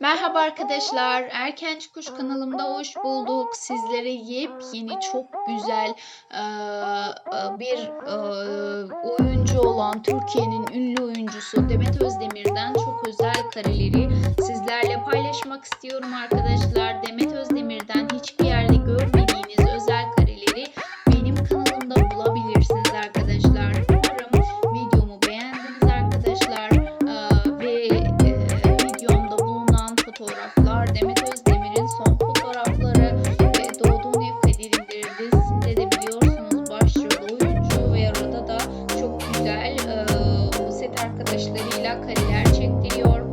Merhaba arkadaşlar, Erken Çıkış kanalımda hoş bulduk. Sizlere yepyeni, çok güzel bir oyuncu olan Türkiye'nin ünlü oyuncusu Demet Özdemir'den çok özel kareleri sizlerle paylaşmak istiyorum arkadaşlar. fotoğraflar, Demet Özdemir'in son fotoğrafları ve Doğduğun Ev Kaderimdir dizisinde de biliyorsunuz başrol oyuncu ve arada da çok güzel e, set arkadaşlarıyla kareler çektiriyor.